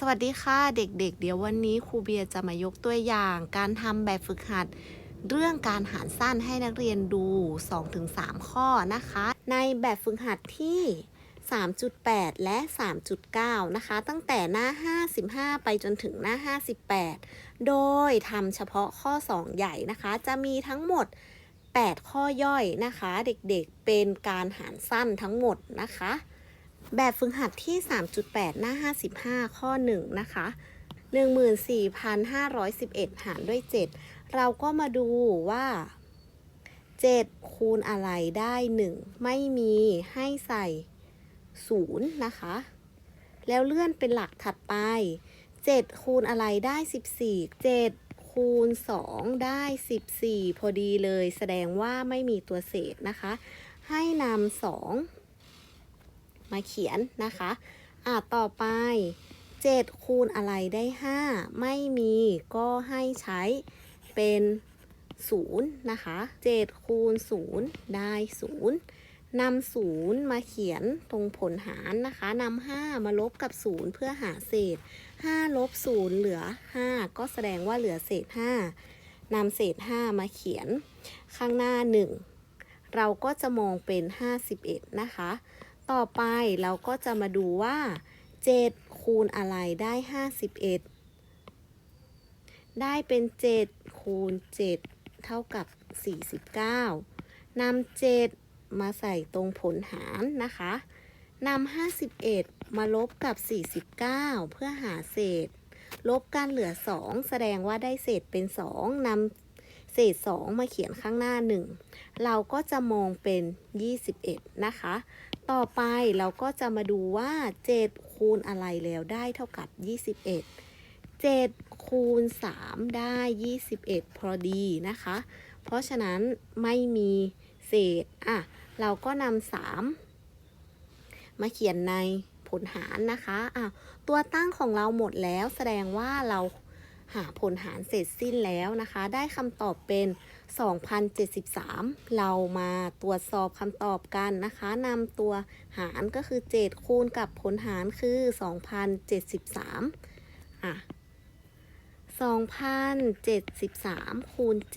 สวัสดีค่ะเด็กๆเเดี๋ยววันนี้ครูเบียร์จะมายกตัวอย่าง การทำแบบฝึกหัด เรื่องการหารสั้นให้นักเรียนดู 2-3 ข้อนะคะ ในแบบฝึกหัดที่ 3.8 และ 3.9 นะคะ ตั้งแต่หน้า 55 ไปจนถึงหน้า 58 โดยทำเฉพาะข้อ 2 ใหญ่นะคะ จะมีทั้งหมด 8 ข้อย่อยนะคะ เด็กๆเป็นการหารสั้นทั้งหมดนะคะ แบบฝึกหัดที่ 3.8 หน้า 55 ข้อ 1 นะคะ 14,511 หารด้วย 7 เราก็มาดูว่า 7 คูณอะไรได้ 1 ไม่มีให้ใส่ 0 นะคะ แล้วเลื่อนเป็นหลักถัดไป 7 คูณอะไรได้ 14 7 คูณ 2 ได้ 14 พอดีเลย แสดงว่าไม่มีตัวเศษนะคะ ให้นำ2 มาเขียนนะคะอะต่อไป 7 คูณอะไรได้ 5 ไม่มีก็ให้ใช้เป็น0นะคะ7คูณ0ได้ 0นำ0มาเขียนตรงผลหารนะคะนำ5มาลบกับ 0 เพื่อหาเศษ 5 ลบ 0 เหลือ 5 ก็แสดงว่าเหลือเศษ 5นำเศษ 5 มาเขียน ข้างหน้า 1 เราก็จะมองเป็น 51 นะคะ ต่อไปเราก็จะมาดูว่า 7 คูณอะไรได้ 51 ได้เป็น 7 คูณ 7 เท่ากับ 49นำ7มาใส่ตรงผลหารนะคะนำ51 มาลบกับ 49 เพื่อหาเศษ ลบกันเหลือ 2 แสดงว่าได้เศษเป็น 2นำเศษ 2 มาเขียนข้างหน้า 1 เราก็จะมองเป็น 21 นะคะ ต่อไปเราก็จะมาดูว่า 7 คูณอะไรแล้วได้เท่ากับ 21 7 คูณ 3 ได้ 21 พอดีนะคะ เพราะฉะนั้นไม่มีเศษอะเราก็นำ3มาเขียนในผลหารนะคะอะตัวตั้งของเราหมดแล้วแสดงว่าเราหาผลหารเสร็จสิ้นแล้วนะคะ ได้คำตอบเป็น 2073 เรามาตรวจสอบคำตอบกันนะคะนำตัวหารก็คือ 7 คูณกับผลหารคือ 2073 อะ 2073 คูณ 7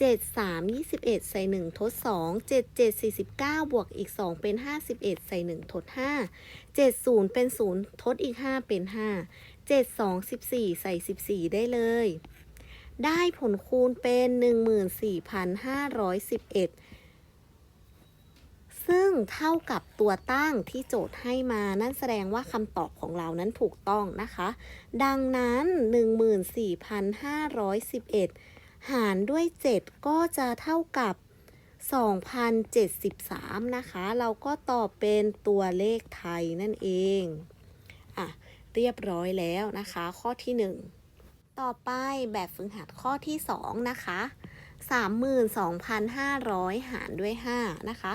7 3 21 ใส่ 1 ทด 2 7 7 49 บวกอีก 2 เป็น 51 ใส่ 1 ทด 5 7 0 เป็น 0 ทดอีก 5 เป็น 5 7 2 14 ใส่ 14 ได้เลย ได้ผลคูณเป็น 14,511 ซึ่งเท่ากับตัวตั้งที่โจทย์ให้มา นั่นแสดงว่าคำตอบของเรานั้นถูกต้องนะคะ ดังนั้น 14,511 หารด้วย 7 ก็จะเท่ากับ 2,073 นะคะ เราก็ตอบเป็นตัวเลขไทยนั่นเอง อะ เรียบร้อยแล้วนะคะ ข้อที่ 1 ต่อไปแบบฝึกหัดข้อที่ 2 นะคะ 32,500 หารด้วย 5 นะคะ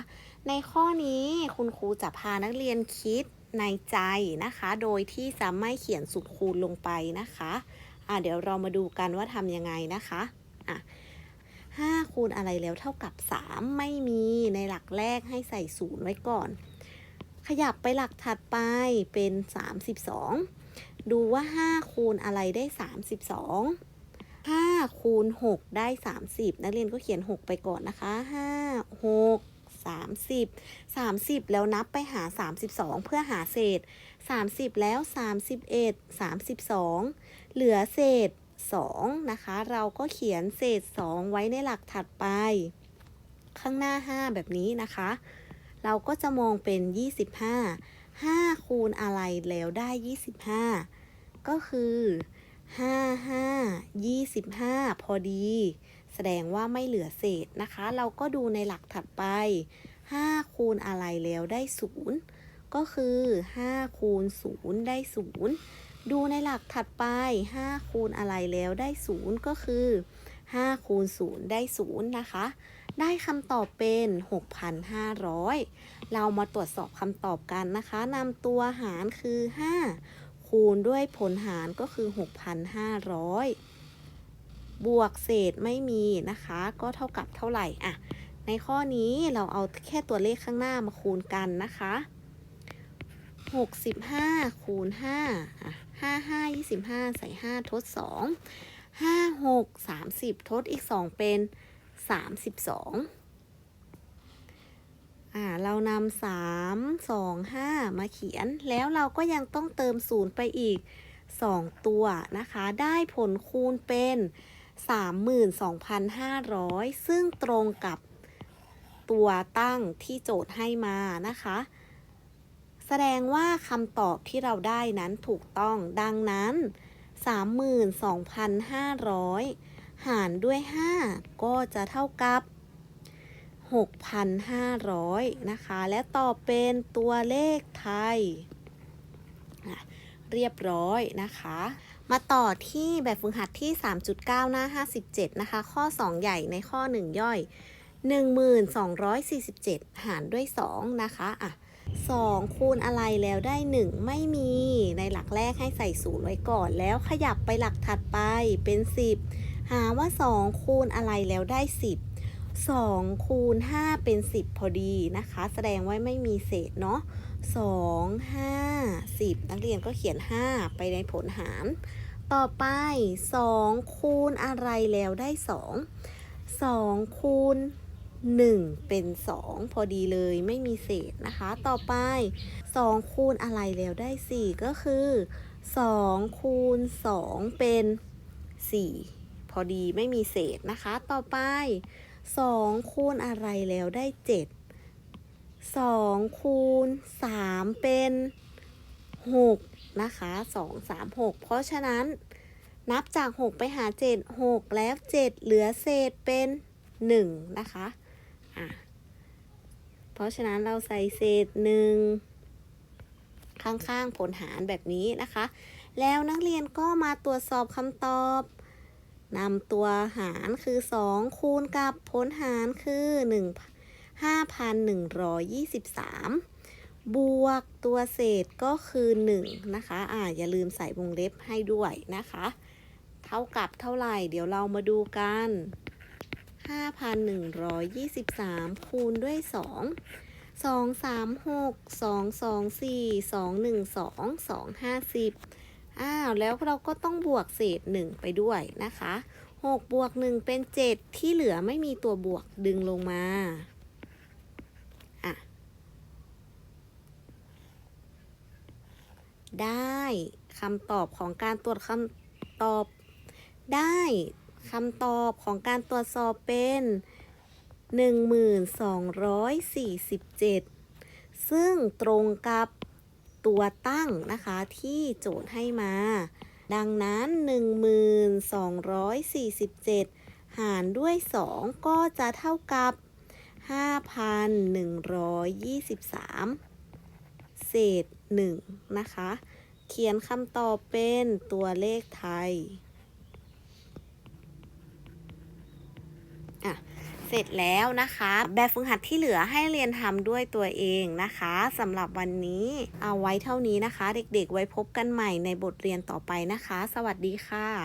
ในข้อนี้คุณครูจะพานักเรียนคิดในใจนะคะ โดยที่จะไม่เขียนสูตรคูณลงไปนะคะอะเดี๋ยวเรามาดูกันว่าทำยังไงนะคะอะ5คูณอะไรแล้วเท่ากับ 3 ไม่มีในหลักแรกให้ใส่ศูนย์ไว้ก่อน ขยับไปหลักถัดไปเป็น 32 ดูว่า 5 คูณอะไรได้ 32 5 คูณ 6 ได้ 30 นักเรียนก็เขียน 6 ไปก่อนนะคะ 5 6 30 30 แล้วนับไปหา 32 เพื่อหาเศษ 30 แล้ว 31 32 เหลือเศษ 2 นะคะ เราก็เขียนเศษ 2 ไว้ในหลักถัดไป ข้างหน้า 5 แบบนี้นะคะ เราก็จะมองเป็น 25 5 คูณอะไรแล้วได้ 25 ก็คือห้าห้ายี่สิบห้าพอดี แสดงว่าไม่เหลือเศษนะคะ เราก็ดูในหลักถัดไป 5 คูณอะไรแล้วได้ 0 ก็คือ 5 คูณ 0 ได้ 0 ดูในหลักถัดไป 5 คูณอะไรแล้วได้ 0 ก็คือ 5 คูณ 0 ได้ 0 นะคะ ได้คำตอบเป็น 6,500 เรามาตรวจสอบคำตอบกันนะคะนำตัวหารคือ 5 คูณด้วยผลหารก็คือ 6,500 บวกเศษไม่มีนะคะ ก็เท่ากับเท่าไหร่อะในข้อนี้เราเอาแค่ตัวเลขข้างหน้ามาคูณกันนะคะหกสิบห้าคูณห้าอะห้าห้ายี่สิบห้าใส่ห้าทดสองห้าหกสามสิบทดอีกสองเป็น สามสิบสองอ่าเรานำสามสองห้ามาเขียน แล้วเราก็ยังต้องเติมศูนย์ไปอีกสองตัวนะคะ ได้ผลคูณเป็น 32,500 ซึ่งตรงกับตัวตั้งที่โจทย์ให้มานะคะ แสดงว่าคำตอบที่เราได้นั้นถูกต้องดังนั้น 32,500 หารด้วย 5 ก็จะเท่ากับ 6,500 นะคะ และต่อเป็นตัวเลขไทย เรียบร้อยนะคะ มาต่อที่แบบฝึกหัดที่ 3.9 หน้า 57 นะคะ ข้อ 2 ใหญ่ในข้อ 1 ย่อย 1247 หารด้วย 2 นะคะอะ2คูณอะไรแล้วได้ 1 ไม่มีในหลักแรกให้ใส่ศูนย์ไว้ก่อนแล้วขยับไปหลักถัดไปเป็น 10 หาว่า 2 คูณอะไรแล้วได้ 10 2 คูณ 5 เป็น 10 พอดีนะคะ แสดงว่าไม่มีเศษเนาะ2 5 10 นักเรียนก็เขียน 5 ไปในผลหาร ต่อไป 2 คูณอะไรแล้วได้ 2 2 คูณ 1 เป็น 2 พอดีเลยไม่มีเศษนะคะ ต่อไป 2 คูณอะไรแล้วได้ 4 ก็คือ 2 คูณ 2 เป็น 4 พอดีไม่มีเศษนะคะ ต่อไป 2 คูณอะไรแล้วได้ 7 2 คูณ 3 เป็น 6 นะคะ 2 3 6 เพราะฉะนั้นนับจาก 6 ไปหา 7 6 แล้ว 7 เหลือเศษเป็น 1 นะคะอะเพราะฉะนั้นเราใส่เศษ 1 ข้างๆผลหารแบบนี้นะคะ แล้วนักเรียนก็มาตรวจสอบคำตอบ นำตัวหารคือ 2 คูณกับผลหารคือ1 5,123 บวกตัวเศษก็คือ 1 นะคะ อ่าอย่าลืมใส่วงเล็บให้ด้วยนะคะ เท่ากับเท่าไหร่ เดี๋ยวเรามาดูกัน 5,123 คูณด้วย 2 2 3 6 2 2 4 2 1 2 2 50 อ้าวแล้วเราก็ต้องบวกเศษ 1 ไปด้วยนะคะ6บวก1เป็น 7 ที่เหลือไม่มีตัวบวกดึงลงมาอะได้คำตอบของการตรวจคำตอบ ได้คำตอบของการตรวจสอบเป็น 1247 ซึ่งตรงกับ ตัวตั้งนะคะที่โจทย์ให้มา ดังนั้น 1247 หารด้วย 2 ก็จะเท่ากับ 5,123 เศษ 1 นะคะ เขียนคำตอบเป็นตัวเลขไทย อะ เสร็จแล้วนะคะ แบบฝึกหัดที่เหลือให้เรียนทำด้วยตัวเองนะคะสำหรับวันนี้เอาไว้เท่านี้นะคะ เด็กๆ ไว้พบกันใหม่ในบทเรียนต่อไปนะคะ สวัสดีค่ะ